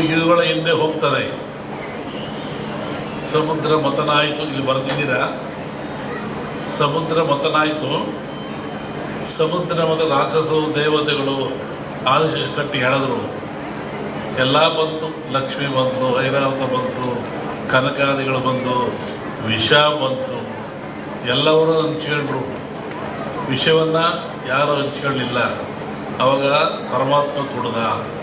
ಇವುಗಳ ಹಿಂದೆ ಹೋಗ್ತದೆ. ಸಮುದ್ರ ಮತನಾಯಿತು, ಇಲ್ಲಿ ಬರೆದಿದ್ದೀರಾ? ಸಮುದ್ರ ಮತನಾಯಿತು. ಸಮುದ್ರ ಮತ ರಾಕ್ಷಸರು, ದೇವತೆಗಳು ಆದೇಶ ಕಟ್ಟಿ ಹೇಳಿದ್ರು. ಎಲ್ಲ ಬಂತು, ಲಕ್ಷ್ಮಿ ಬಂತು ಐರಾವತ ಬಂತು, ಕನಕಾದಿಗಳು ಬಂದು, ವಿಷ ಬಂತು. ಎಲ್ಲವರು ಹಂಚ್ಕೊಂಡ್ರು ವಿಷವನ್ನು ಯಾರು ಹಂಚ್ಕೊಳ್ಳಿಲ್ಲ ಅವಾಗ ಪರಮಾತ್ಮ ಕುಡ್ದ.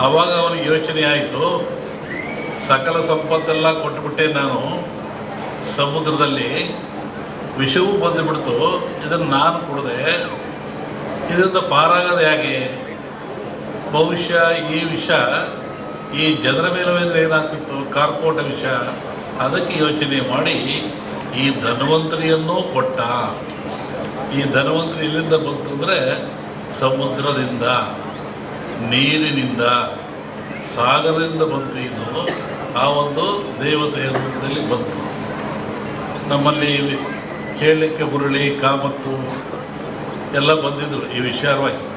ಆವಾಗ ಅವನಿಗೆ ಯೋಚನೆ ಆಯಿತು, ಸಕಲ ಸಂಪತ್ತೆಲ್ಲ ಕೊಟ್ಟುಬಿಟ್ಟೆ ನಾನು, ಸಮುದ್ರದಲ್ಲಿ ವಿಷವೂ ಬಂದುಬಿಡ್ತು, ಇದನ್ನು ನಾನು ಕುಡಿದೆ, ಇದರಿಂದ ಪಾರಾಗೋದು ಹೇಗೆ? ಬಹುಶಃ ಈ ವಿಷ ಈ ಜನರ ಮೇಲೆ ಅಂದರೆ ಏನಾಗ್ತಿತ್ತು? ಕಾರ್ಕೋಟ ವಿಷ. ಅದಕ್ಕೆ ಯೋಚನೆ ಮಾಡಿ, ಈ ಧನ್ವಂತರಿಯನ್ನು ಕೊಟ್ಟ. ಈ ಧನ್ವಂತರಿ ಎಲ್ಲಿಂದ ಬಂತು ಅಂದರೆ ಸಮುದ್ರದಿಂದ. ನೀರಿನಿಂದ ಸಾಗರದಿಂದ ಬಂತು ಇದು. ಆ ಒಂದು ದೇವತೆಯ ರೂಪದಲ್ಲಿ ಬಂತು. ನಮ್ಮಲ್ಲಿ ಕೇಳಲಿಕ್ಕೆ ಬುರುಳಿ, ಕಾಮತ್ತು ಎಲ್ಲ ಬಂದಿದ್ದರು ಈ ವಿಚಾರವಾಗಿ.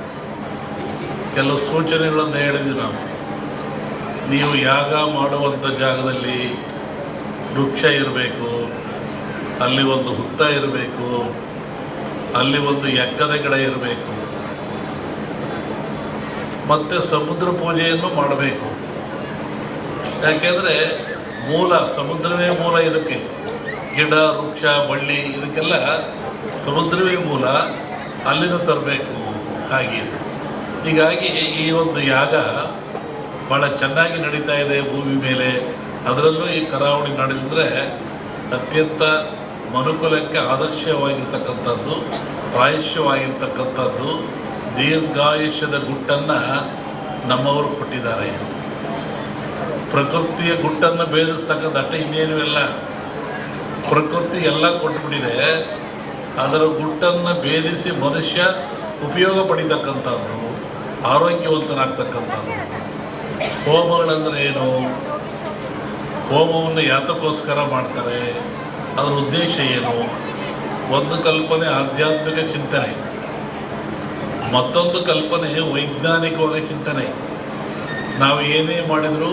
ಕೆಲವು ಸೂಚನೆಗಳನ್ನು ಹೇಳಿದ್ವಿ ನಾವು. ನೀವು ಯಾಗ ಮಾಡುವಂಥ ಜಾಗದಲ್ಲಿ ವೃಕ್ಷ ಇರಬೇಕು, ಅಲ್ಲಿ ಒಂದು ಹುತ್ತ ಇರಬೇಕು, ಅಲ್ಲಿ ಒಂದು ಎಕ್ಕದ ಗಿಡ ಇರಬೇಕು. ಮತ್ತು ಸಮುದ್ರ ಪೂಜೆಯನ್ನು ಮಾಡಬೇಕು. ಯಾಕೆಂದರೆ ಮೂಲ, ಸಮುದ್ರವೇ ಮೂಲ ಇದಕ್ಕೆ. ಗಿಡ, ವೃಕ್ಷ, ಬಳ್ಳಿ ಇದಕ್ಕೆಲ್ಲ ಸಮುದ್ರವೇ ಮೂಲ, ಅಲ್ಲಿಂದ ತರಬೇಕು ಹಾಗೆ. ಹೀಗಾಗಿ ಈ ಒಂದು ಯಾಗ ಭಾಳ ಚೆನ್ನಾಗಿ ನಡೀತಾ ಇದೆ ಭೂಮಿ ಮೇಲೆ. ಅದರಲ್ಲೂ ಈ ಕರಾವಳಿ ನಡೆದಿದ್ರೆ ಅತ್ಯಂತ ಮನುಕುಲಕ್ಕೆ ಆದರ್ಶವಾಗಿರ್ತಕ್ಕಂಥದ್ದು ಪ್ರಾಯಶ್ಯವಾಗಿರ್ತಕ್ಕಂಥದ್ದು ದೀರ್ಘಾಯುಷ್ಯದ ಗುಟ್ಟನ್ನು ನಮ್ಮವರು ಕೊಟ್ಟಿದ್ದಾರೆ ಪ್ರಕೃತಿಯ ಗುಟ್ಟನ್ನು ಭೇದಿಸ್ತಕ್ಕಂಥ ಇನ್ನೇನು ಇಲ್ಲ. ಪ್ರಕೃತಿ ಎಲ್ಲ ಕೊಟ್ಬಿಟ್ಟಿದೆ. ಅದರ ಗುಟ್ಟನ್ನು ಭೇದಿಸಿ ಮನುಷ್ಯ ಉಪಯೋಗ ಪಡಿತಕ್ಕಂಥದ್ದು, ಆರೋಗ್ಯವಂತನಾಗ್ತಕ್ಕಂಥದ್ದು. ಹೋಮಗಳಂದರೆ ಏನು? ಹೋಮವನ್ನು ಯಾತಕ್ಕೋಸ್ಕರ ಮಾಡ್ತಾರೆ. ಅದರ ಉದ್ದೇಶ ಏನು? ಒಂದು ಕಲ್ಪನೆ ಆಧ್ಯಾತ್ಮಿಕ ಚಿಂತನೆ. ಮತ್ತೊಂದು ಕಲ್ಪನೆ ವೈಜ್ಞಾನಿಕವಾದ ಚಿಂತನೆ. ನಾವು ಏನೇ ಮಾಡಿದರೂ,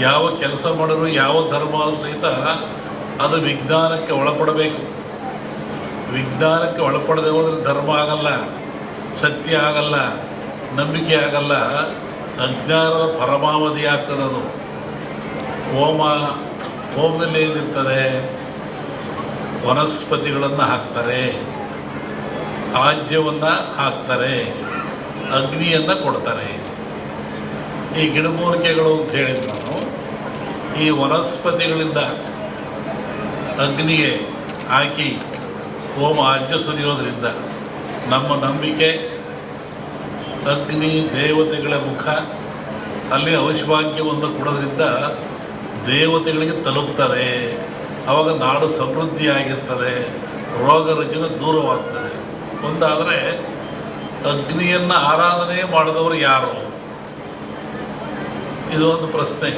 ಯಾವ ಕೆಲಸ ಮಾಡಿದ್ರು, ಯಾವ ಧರ್ಮ ಸಹಿತ ಅದು ವಿಜ್ಞಾನಕ್ಕೆ ಒಳಪಡಬೇಕು. ವಿಜ್ಞಾನಕ್ಕೆ ಒಳಪಡದೆ ಹೋದರೆ ಧರ್ಮ ಆಗಲ್ಲ ಸತ್ಯ ಆಗಲ್ಲ, ನಂಬಿಕೆ ಆಗಲ್ಲ, ಅಜ್ಞಾನದ ಪರಮಾವಧಿ ಆಗ್ತದೆ ಅದು. ಹೋಮ, ಹೋಮದಲ್ಲಿ ಏನಿರ್ತದೆ? ವನಸ್ಪತಿಗಳನ್ನು ಹಾಕ್ತಾರೆ. ಆಜ್ಯವನ್ನು ಹಾಕ್ತಾರೆ, ಅಗ್ನಿಯನ್ನು ಕೊಡ್ತಾರೆ. ಈ ಗಿಡಮೂಲಿಕೆಗಳು ಅಂತ ಹೇಳಿದ ನಾನು, ಈ ವನಸ್ಪತಿಗಳಿಂದ ಅಗ್ನಿಗೆ ಹಾಕಿ ಹೋಮ ಆಜ್ಯ ಸುರಿಯೋದ್ರಿಂದ ನಮ್ಮ ನಂಬಿಕೆ ಅಗ್ನಿ ದೇವತೆಗಳ ಮುಖ, ಅಲ್ಲಿ ಔಷಭಾಗ್ಯವನ್ನು ಕೊಡೋದ್ರಿಂದ ದೇವತೆಗಳಿಗೆ ತಲುಪ್ತದೆ. ಆವಾಗ ನಾಡು ಸಮೃದ್ಧಿಯಾಗಿರ್ತದೆ, ರೋಗ ರುಜಿನ ದೂರವಾಗ್ತದೆ. ಒಂದಾದರೆ ಅಗ್ನಿಯನ್ನು ಆರಾಧನೆ ಮಾಡಿದವರು ಯಾರು? ಇದು ಒಂದು ಪ್ರಶ್ನೆ.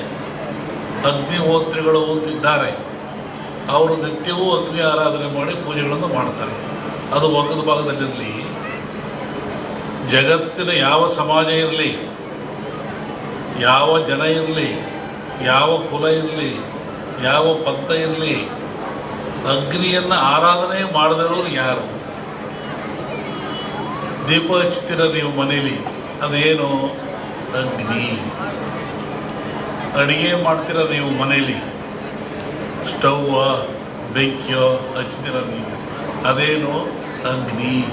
ಅಗ್ನಿಹೋತ್ರಿಗಳು ಅಂತಿದ್ದಾರೆ. ಅವರು ನಿತ್ಯವೂ ಅಗ್ನಿ ಆರಾಧನೆ ಮಾಡಿ ಪೂಜೆಗಳನ್ನು ಮಾಡ್ತಾರೆ. ಅದು ಒಗ್ಗದ ಭಾಗದಲ್ಲಿರಲಿ. ಜಗತ್ತಿನ ಯಾವ ಸಮಾಜ ಇರಲಿ, ಯಾವ ಜನ ಇರಲಿ, ಯಾವ ಕುಲ ಇರಲಿ, ಯಾವ ಪಂಥ ಇರಲಿ, ಅಗ್ನಿಯನ್ನು ಆರಾಧನೆ ಮಾಡದಿರೋರು ಯಾರು? ದೀಪ ಹಚ್ತೀರ ನೀವು ಮನೇಲಿ, ಅದೇನು? ಅಗ್ನಿ. ಅಡುಗೆ ಮಾಡ್ತೀರ ನೀವು ಮನೇಲಿ? ಸ್ಟವ್ವ ಬೆಂಕಿಯೋ ಹಚ್ತೀರ ನೀವು. ಅದೇನು? ಅಗ್ನಿ.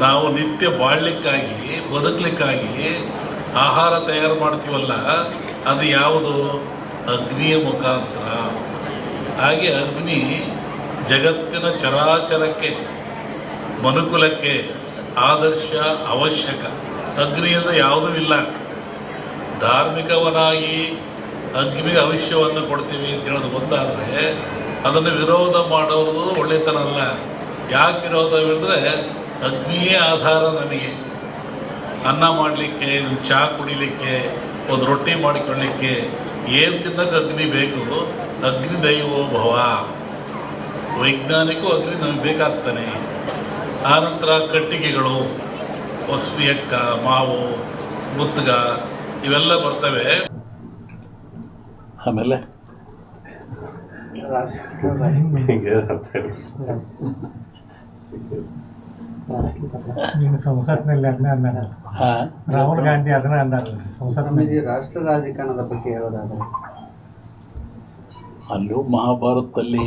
ನಾವು ನಿತ್ಯ ಬಾಳ್ಲಿಕ್ಕಾಗಿ, ಬದುಕಲಿಕ್ಕಾಗಿ ಆಹಾರ ತಯಾರು ಮಾಡ್ತೀವಲ್ಲ, ಅದು ಯಾವುದು? ಅಗ್ನಿಯ ಮುಖಾಂತರ. ಹಾಗೆ ಅಗ್ನಿ ಜಗತ್ತಿನ ಚರಾಚರಕ್ಕೆ, ಮನುಕುಲಕ್ಕೆ ಆದರ್ಶ ಅವಶ್ಯಕ. ಅಗ್ನಿಯಿಂದ ಯಾವುದೂ ಇಲ್ಲ. ಧಾರ್ಮಿಕವನಾಗಿ ಅಗ್ನಿಗೆ ಅವಶ್ಯವನ್ನು ಕೊಡ್ತೀವಿ ಅಂತ ಹೇಳೋದು ಒಂದಾದರೆ, ಅದನ್ನು ವಿರೋಧ ಮಾಡೋದು ಒಳ್ಳೆತನ ಅಲ್ಲ. ಯಾಕೆ ವಿರೋಧ ಹೇಳಿದ್ರೆ, ಅಗ್ನಿಯೇ ಆಧಾರ ನಮಗೆ. ಅನ್ನ ಮಾಡಲಿಕ್ಕೆ ಚಹಾ ಕುಡಿಲಿಕ್ಕೆ, ಒಂದು ರೊಟ್ಟಿ ಮಾಡಿಕೊಳ್ಳಿಕ್ಕೆ ಏನು ತಿನ್ನಕ್ಕೆ ಅಗ್ನಿ ಬೇಕು? ಅಗ್ನಿ ದೈವೋ ಭವ. ವೈಜ್ಞಾನಿಕವೂ ಅಗ್ನಿ ನಮಗೆ ಬೇಕಾಗ್ತಾನೆ. ಆನಂತರ ಕಟ್ಟಿಗೆಗಳು ಹೊಸ್ವಿ ಎಕ್ಕ ಮಾವು ಮುತ್ತಗ ಇವೆಲ್ಲ ಬರ್ತವೆ. ಆಮೇಲೆ? ಸಂಸತ್ನಲ್ಲಿ ಅದನ್ನ ರಾಹುಲ್ ಗಾಂಧಿ ಅದನ್ನ ಅಂದಾರ. ಸಂಸತ್ನಲ್ಲಿ ರಾಷ್ಟ್ರ ರಾಜಕಾರಣದ ಬಗ್ಗೆ ಹೇಳೋದಾದ್ರೆ. ಅಲ್ಲೂ ಮಹಾಭಾರತದಲ್ಲಿ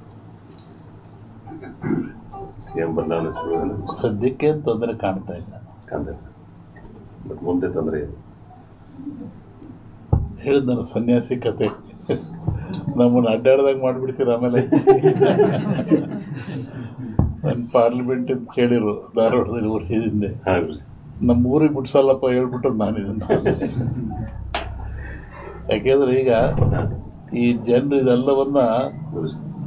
ಸಿಎಂ ಬದಲಾವಣೆ ಸದ್ಯಕ್ಕೆ ತೊಂದರೆ ಕಾಣ್ತಾ ಇಲ್ಲ. ಬಟ್ ಮುಂದೆ ತೊಂದರೆ ಇದೆ. ಹೇಳಿದ್ನಲ್ಲ ಸನ್ಯಾಸಿ ಕತೆ. ನಮ್ಮನ್ನು ಅಡ್ಡಾಡ್ದಾಗ ಮಾಡಿಬಿಡ್ತೀರ ಆಮೇಲೆ? ನನ್ನ ಪಾರ್ಲಿಮೆಂಟ್ ಅಂತ ಕೇಳಿರು ಧಾರವಾಡದಲ್ಲಿ ವರ್ಷದ ಹಿಂದೆ. ಹೌದು ನಮ್ಮ ಊರಿಗೆ ಬಿಡ್ಸಲ್ಲಪ್ಪ ಹೇಳ್ಬಿಟ್ಟು ನಾನು ಇದನ್ನು. ಯಾಕೆಂದ್ರೆ ಈಗ ಈ ಜನರು ಇದೆಲ್ಲವನ್ನ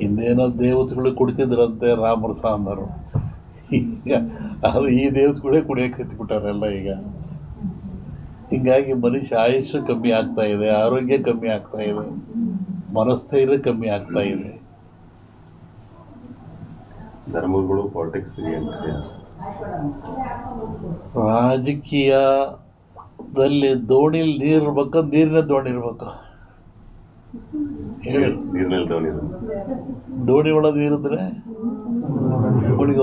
ಹಿಂದೇನೋ ದೇವತೆಗಳು ಕುಡಿತಿದ್ರಂತೆ ರಾಮರ ಅಂದರು ಈಗ ಅದು ಈ ದೇವತೆಗಳೇ ಕುಡಿಯೋಕೆ ಹತ್ಬಿಟ್ಟಾರೆಲ್ಲ ಈಗ. ಹೀಗಾಗಿ ಮನುಷ್ಯ ಆಯುಷ್ಯ ಕಮ್ಮಿ ಆಗ್ತಾ ಇದೆ ಆರೋಗ್ಯ ಕಮ್ಮಿ ಆಗ್ತಾ ಇದೆ ಮನಸ್ಥೈರ್ಯ ಕಮ್ಮಿ ಆಗ್ತಾ ಇದೆ. ಧರ್ಮಗಳು ರಾಜಕೀಯದಲ್ಲಿ ದೋಣಿಲಿ ನೀರು ಇರ್ಬೇಕು ನೀರಿನ ದೋಣಿ ಇರ್ಬೇಕು. ಹೇಳಿ ದೋಣಿ ಒಳಗೆ ನೀರಿದ್ರೆ ಮುಳುಗಿ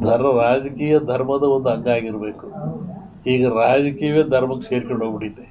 ಧರ್ಮ ರಾಜಕೀಯ ಧರ್ಮದ ಒಂದು ಅಂಗ ಆಗಿರಬೇಕು. ಈಗ ರಾಜಕೀಯವೇ ಧರ್ಮಕ್ಕೆ ಸೇರ್ಕೊಂಡು ಹೋಗ್ಬಿಟ್ಟಿದೆ.